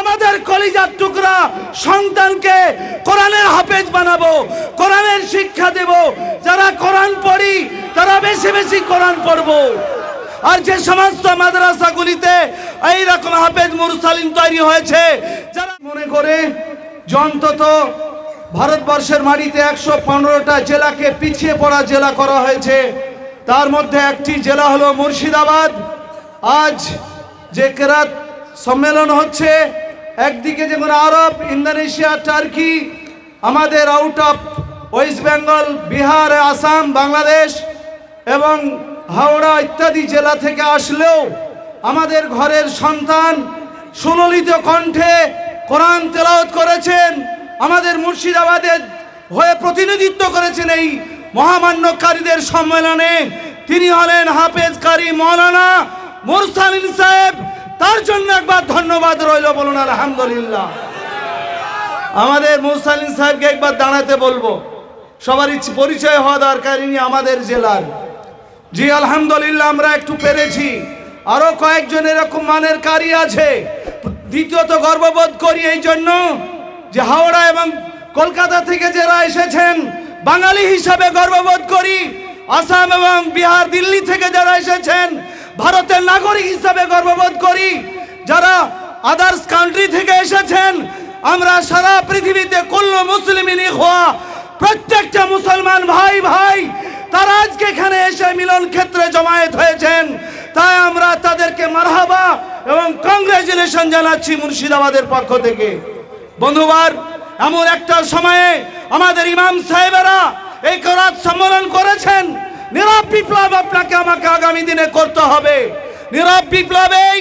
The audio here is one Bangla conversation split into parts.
আমাদের কলিজার টুকরা সন্তানকে কোরআনের হাফেজ বানাবো, কোরআনের শিক্ষা দেব। যারা কোরআন পড়ি, তারা বেশি বেশি কোরআন পড়ব। আর যে সমস্ত মাদ্রাসাগুলিতে এই রকম হাফেজ মুরসালিন তৈরি হয়েছে, যারা মনে করে যে ভারতবর্ষের মাটিতে একশো পনেরোটা জেলাকে পিছিয়ে পড়া জেলা করা হয়েছে। তার মধ্যে একটি জেলা হলো মুর্শিদাবাদ। আজ যে কেরাত সম্মেলন হচ্ছে, একদিকে যেমন আরব, ইন্দোনেশিয়া, টার্কি, আমাদের out of West Bengal Bihar, Assam, Bangladesh এবং হাওড়া ইত্যাদি জেলা থেকে আসলেও আমাদের ঘরের সন্তান সুললিত কণ্ঠে কোরআন তেলাওয়াত করেছেন। আমাদের মুর্শিদাবাদের হয়ে প্রতিনিধিত্ব করেছেন এই মহামান্যকারীদের সম্মেলনে। তিনি হলেন হাফেজ কারি মৌলানা মুরসালিন সাহেব। তার জন্য একবার ধন্যবাদ রইল বলুন, আলহামদুলিল্লাহ। আমাদের মুরসালিন সাহেবকে একবার দাঁড়াতে বলব। সবার ইচ্ছে পরিচয় হওয়া দরকার, ইনি আমাদের জেলার। জি, আলহামদুলিল্লাহ, আমরা একটু পেরেছি। আরও কয়েকজন এরকম মানের কারি আছে। দ্বিতীয়ত গর্ববোধ করি এই জন্য যে হাওড়া এবং কলকাতা থেকে যারা এসেছেন, বাঙালি হিসাবে গর্ববোধ করি, আসাম এবং বিহার, দিল্লি থেকে যারা এসেছেন, ভারতের নাগরিক হিসাবে গর্ববোধ করি, যারা আদার্স কান্ট্রি থেকে এসেছেন, আমরা সারা পৃথিবীতে কুল্ল মুসলিমিন হওয়া প্রত্যেকটা মুসলমান ভাই ভাই, তারা আজকে এখানে এসে মিলন ক্ষেত্রে জমায়েত হয়েছেন। তাই আমরা তাদেরকে মারহাবা এবং কংগ্রেচুলেশন জানাচ্ছি মুর্শিদাবাদের পক্ষ থেকে। বন্ধুবার, এমন একটা সময়ে আমাদের ইমাম সাহেবেরা এই করাত সম্মেলন করেছেন। নীরব বিপ্লব আপনাকে, আমাকে আগামী দিনে করতে হবে। নীরব বিপ্লবেই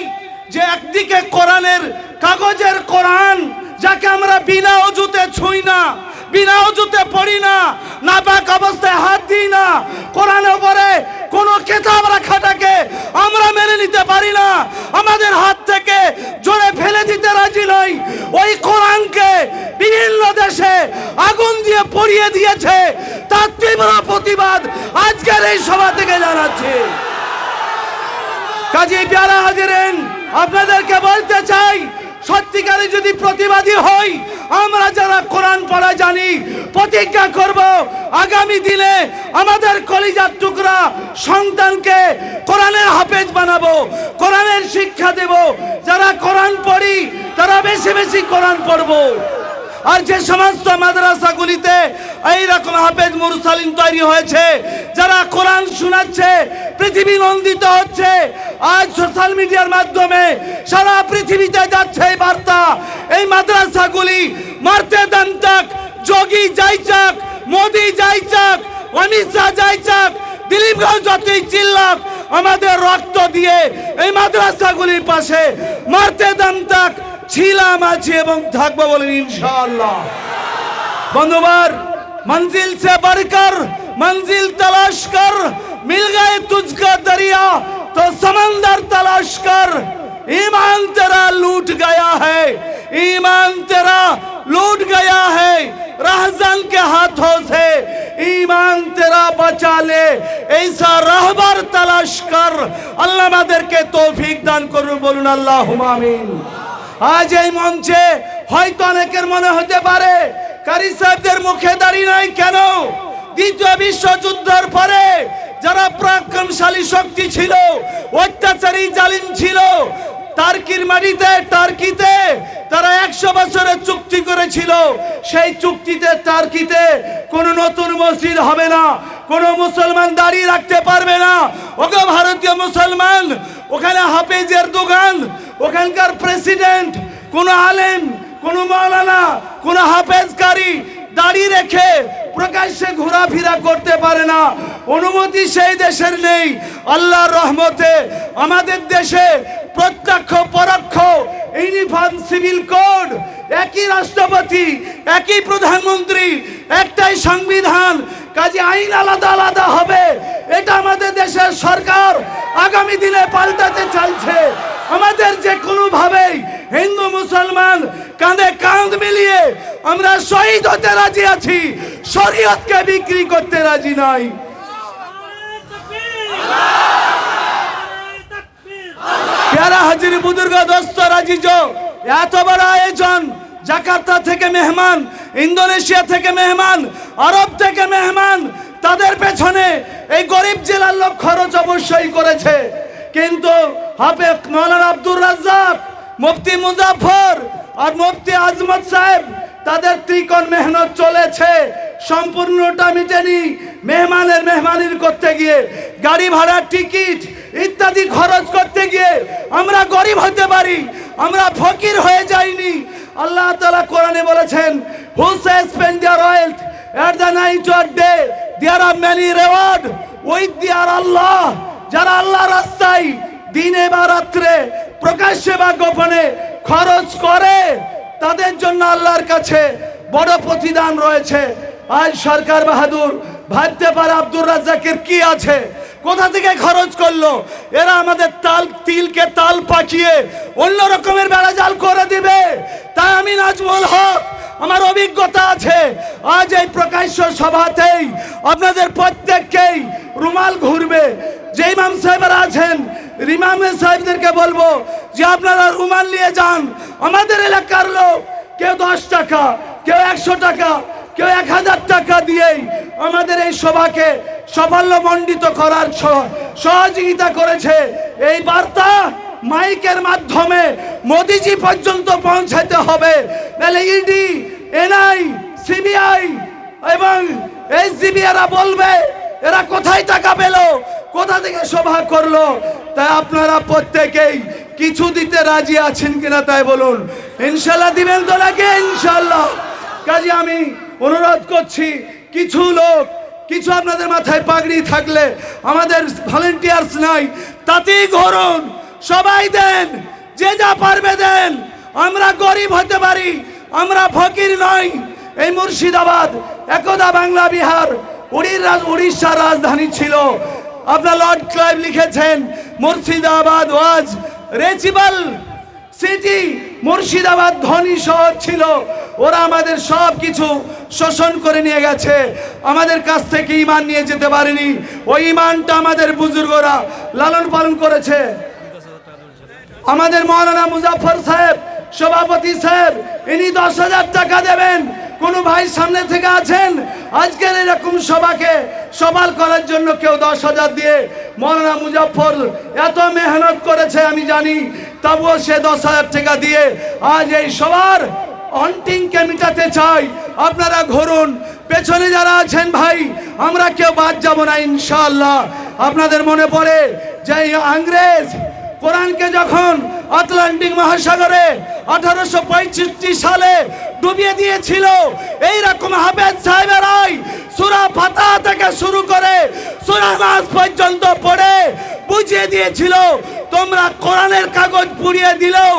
যে একদিকে কোরআনের কাগজের কোরআন, যাকে আমরা বিনা অজুতে ছুঁই না, বিনা অজুতে পড়ি না, নাপাক অবস্থায় হাত দিই না, কোরআনের উপরে কোনো কেতাব রাখাটাকে আমরা মেনে নিতে পারি না। আমাদের হাত থেকে জোরে ফেলে দিতে ওই কোরআনকে বিভিন্ন দেশে আগুন দিয়ে পড়িয়ে দিয়েছে। তার তীব্র প্রতিবাদ আজকের এই সভা থেকে জানাচ্ছি। কাজী প্যারা হাজিরেন, আপনাদেরকে বলতে চাই, সত্যিকারে যদি প্রতিবাদী হই, আমরা যারা কোরআন পড়া জানি, প্রতিজ্ঞা করব, আগামী দিনে আমাদের কলিজার টুকরা সন্তানকে কোরআনের হাফেজ বানাবো, কোরআনের শিক্ষা দেব। যারা কোরআন পড়ি তারা বেশি বেশি কোরআন পড়ব। আর যে সমস্ত মাদ্রাসাগুলিতে এই রকম হাফেজ মুরসালিন তৈরি হয়েছে, যারা কোরআন শোনাচ্ছে, পৃথিবী নন্দিত হচ্ছে, আজ সোশ্যাল মিডিয়ার মাধ্যমে সারা পৃথিবীতে যাচ্ছে এই বার্তা। এই মাদ্রাসাগুলি মারতে দান্তাক যোগী যাইচাক মোদি যাইচাক অমিত শাহ যাইচাক দিলীপ ঘোষ যতই চিল্লাক, আমাদের রক্ত দিয়ে এই মাদ্রাসাগুলির পাশে মারতে দান্তাক ছিলাম আছি এবং থাকবো বলেন ইনশাআল্লাহ बंधुवर मंजिल से बढ़कर मंजिल तलाश कर मिल गए तुझका दरिया तो समंदर तलाश कर ईमान तेरा लूट गया है ईमान तेरा लूट गया है रहजन के हाथों से ईमान तेरा बचा ले ऐसा रहबर तलाश कर अल्लाह আমাদেরকে তৌফিক দান করুন বলুন আল্লাহ আমিন আজ এই মঞ্চে হয়তো অনেকের মনে হতে পারে, কারি সাহেবদের মুখে দাঁড়িয়ে নাই কেন? দ্বিতীয় বিশ্বযুদ্ধের পরে যারা পরাক্রমশালী শক্তি ছিল, অত্যাচারী জালিম ছিল টার্কির মাটিতে টার্কিতে তারা একশো বছরের চুক্তি করেছিল। সেই চুক্তিতে টার্কিতে কোনো নতুন মসজিদ হবে না, কোনো মুসলমান দাঁড়িয়ে রাখতে পারবে না। ওকে ভারতীয় মুসলমান, ওখানে হাফেজের দোকান ওখানকার প্রেসিডেন্ট, কোনো আলেম, কোনো মাওলানা, কোনো হাফেজকারী দাঁড়িয়ে রেখে প্রকাশ্যে ঘোরাফেরা করতে পারে না। অনুমতি সেই দেশের নেই। আল্লাহর রহমতে আমাদের দেশে প্রত্যক্ষ, পরোক্ষ ইউনিফর্ম সিভিল কোড, একই রাষ্ট্রপতি, একই প্রধানমন্ত্রী, একটাই সংবিধান, কাজে আইন আলাদা আলাদা হবে। এটা আমাদের দেশের সরকার আগামী দিনে পাল্টাতে চাইছে। আমাদের যে কোনোভাবেই হিন্দু মুসলমান কাঁধে কাঁধ মিলিয়ে আমরা শহীদ হতে রাজি আছি, শরীয়তকে বিক্রি করতে রাজি নাই। প্যারা হাজির বুজুর্গ দোস্ত রাজি এত বড় আয়োজন জাকার্তা থেকে মেহমান, ইন্দোনেশিয়া থেকে মেহমান, আরব থেকে মেহমান, তাদের পেছনে এই গরিব জেলার লোক খরচ অবশ্যই করেছে। কিন্তু হাফে মৌলানা আব্দুর রাজ্জাক, মুফতি মুজাফর আর মুফতি আজমত সাহেব, তাদের ত্রিকোণ মেহনত চলেছে। সম্পূর্ণটা মিটেনি মেহমানের মেহমানির করতে গিয়ে। গাড়ি ভাড়ার টিকিট ইত্যাদি খরচ করতে গিয়ে আমরা গরিব হতে পারি, আমরা ফকির হয়ে যাইনি। আল্লাহ তালা কোরআনে বলেছেন who spend their wealth at the night or day, there are many reward, with their আল্লাহ। যারা আল্লাহ রাস্তায় দিনে বা রাত্রে, প্রকাশ্যে বা গোপনে খরচ করে, তাদের জন্য আল্লাহর কাছে বড় প্রতিদান রয়েছে। আজ সরকার বাহাদুর ভাবতে পারে আব্দুর রাজ্জাকের কি আছে? কোথা থেকে খরচ করল? এরা আমাদের তাল, তিলকে তাল পাকিয়ে অন্য রকমের বেড়াজাল করে দিবে। তাই আমি নাজমুল হক, আমার অভিজ্ঞতা আছে। আজ এই প্রকাশ্য সভাতেই আপনাদের প্রত্যেককেই রুমাল ঘুরবে। যে ইমাম সাহেবরা আছেন, ইমাম সাহেবদেরকে বলব যে আপনারা রুমাল নিয়ে যান। আমাদের এলাকার লোক কেউ দশ টাকা, কেউ একশো টাকা, কেউ এক হাজার টাকা দিয়েই আমাদের এই সভাকে সাফল্যমণ্ডিত করার সহযোগিতা করেছে। এই বার্তা মাইকের মাধ্যমে মোদিজি পর্যন্ত পৌঁছাতে হবে। নাহলে ইডি, এনআই, সিবিআই এবং এসজিবি এরা বলবে, এরা কোথায় টাকা পেল? কোথা থেকে সভা করল? তাই আপনারা প্রত্যেকেই কিছু দিতে রাজি আছেন কিনা তাই বলুন। ইনশাল্লাহ দিবেন তো নাকি? ইনশাল্লাহ। কাজে আমি অনুরোধ করছি, কিছু লোক, কিছু আপনাদের মাথায় পাগড়ি থাকলে, আমাদের ভলেন্টিয়ার্স নাই, তাতেই ঘরুন সবাই দেন, যে যা পারবে দেন। আমরা গরিব হতে পারি, আমরা ফকির নই। এই মুর্শিদাবাদ, একদা বাংলা বিহার, উড়ির উড়িষ্যার রাজধানী ছিল। আপনার লর্ড ক্লাইভ লিখেছেন, Murshidabad was reachable city, Murshidabad ধনী শহর ছিল। ওরা আমাদের সব কিছু শোষণ করে নিয়ে গেছে। আমাদের কাছ থেকে ইমান নিয়ে যেতে পারেনি। ওই ইমানটা আমাদের বুজুর্গরা লালন পালন করেছে। আমাদের মৌলানা মুজাফর সাহেব, সভাপতি সাহেব, ইনি দশ হাজার টাকা দেবেন। কোন ভাই সামনে থেকে আছেন? আজকের এরকম সভাকে সবাল করার জন্য কেউ দশ হাজার দিয়ে মৌলানা মুজাফর এত মেহনত করেছে, আমি জানি। তবুও সে দশ হাজার টাকা দিয়ে আজ এই সবার অন্টিংকে মিটাতে চাই। আপনারা ঘুরুন। পেছনে যারা আছেন ভাই, আমরা কেউ বাদ যাব না ইনশাল্লাহ আপনাদের মনে পড়ে যে ইংরেজ কোরআনকে যখন আটলান্টিক মহাসাগরে আঠারোশো পঁয়ষট্টি সালে ডুবিয়ে দিয়েছিল। এই রকম হাফেজ সাহেবেরাই সুরা ফাতা থেকে শুরু করে সুরা নাস পর্যন্ত পড়ে বুঝিয়ে দিয়েছিল। তোমরা কোরআনের কাগজ পুড়িয়ে দিলেও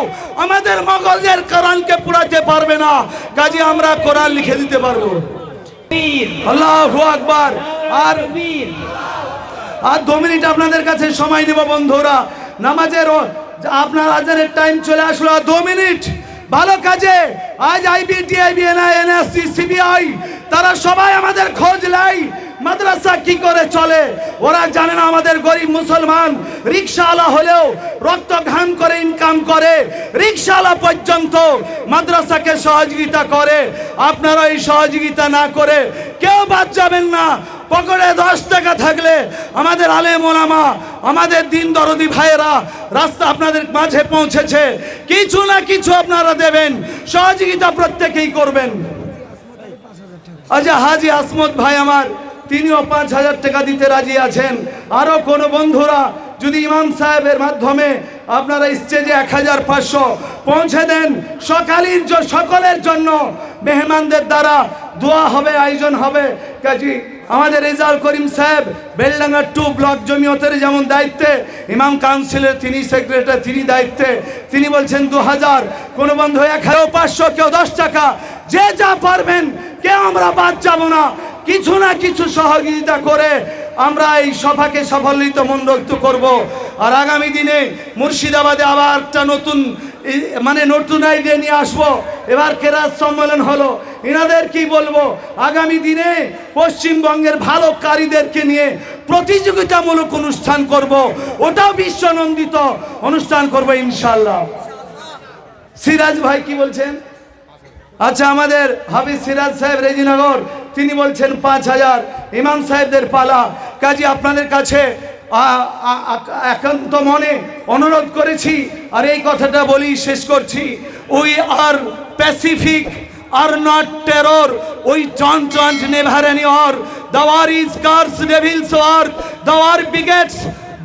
আমাদের মগজের কোরআনকে পুড়াতে পারবে না। কাজে আমরা কোরআন লিখে দিতে পারব। আল্লাহু আকবার। আর আর দু মিনিট আপনাদের কাছে সময় দেব বন্ধুরা। নামাজের আপনার আজানের টাইম চলে আসলো, দু মিনিট। ভালো কাজে, আজ আইবিটি আইবিএনআই এনএসসি সিবিআই তারা সবাই আমাদের খোঁজ নেয়। মাদ্রাসা কি করে চলে? ওরা জানে না আমাদের গরিব মুসলমান। রিক্সাওয়ালা হলেও রক্ত ঘাম করে ইনকাম করে। রিক্সাওয়ালা পর্যন্ত মাদ্রাসাকে সহযোগিতা করে। আপনারা এই সহযোগিতা না করে কেউ বাদ যাবেন না। পকেটে দশ টাকা থাকলে আমাদের আলে ওলামা, আমাদের দিন দরদি ভাইয়েরা, রাস্তা আপনাদের মাঝে পৌঁছেছে। কিছু না কিছু আপনারা দেবেন, সহযোগিতা প্রত্যেকেই করবেন। আচ্ছা হাজি আসমত ভাই আমার, তিনিও পাঁচ হাজার টাকা দিতে রাজি আছেন। আরও কোনো বন্ধুরা যদি ইমাম সাহেবের মাধ্যমে আপনারা স্টেজে এক হাজার পাঁচশো পৌঁছে দেন, সকালের সকলের জন্য মেহমানদের দ্বারা দোয়া হবে, আয়োজন হবে। কাজী আমাদের রেজাল করিম সাহেব বেলডাঙ্গার টু ব্লক জমিয়তের যেমন দায়িত্বে, ইমাম কাউন্সিলের তিনি সেক্রেটারি, তিনি দায়িত্বে। তিনি বলছেন দু হাজার কোনো বন্ধু এক হাজার পাঁচশো, কেউ দশ টাকা। যে যা পারবেন, কেউ আমরা বাদ যাব না। কিছু না কিছু সহযোগিতা করে আমরা এই সভাকে সফলিত মন্ডক্ত করব। আর আগামী দিনে মুর্শিদাবাদে আবার একটা নতুন মানে নতুন আইডিয়া নিয়ে আসব। এবার কেরাত সম্মেলন হলো। এনাদের কি বলব? আগামী দিনে পশ্চিমবঙ্গের ভালো কারীদেরকে নিয়ে প্রতিযোগিতামূলক অনুষ্ঠান করব। ওটাও বিশ্বনন্দিত অনুষ্ঠান করব ইনশাল্লাহ সিরাজ ভাই কি বলছেন? আচ্ছা আমাদের হাফিজ সিরাজ সাহেব রেজিনগর, তিনি বলছেন পাঁচ হাজার। ইমাম সাহেবদের পালা। কাজী আপনাদের কাছে একান্ত মনে অনুরোধ করেছি আর এই কথাটা বলি শেষ করছি we are pacific are not terror we don't never any or the war is curse devil's war the war begets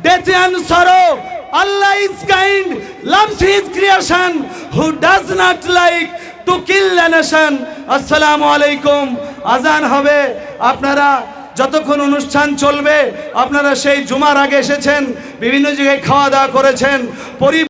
death and sorrow. Allah is kind, loves His creation, who does not like to kill a nation. আসসালামু আলাইকুম আজান হবে আপনারা যতক্ষণ অনুষ্ঠান চলবে আপনারা সেই জুমার আগে এসেছেন বিভিন্ন জায়গায় খাওয়া দাওয়া করেছেন পরি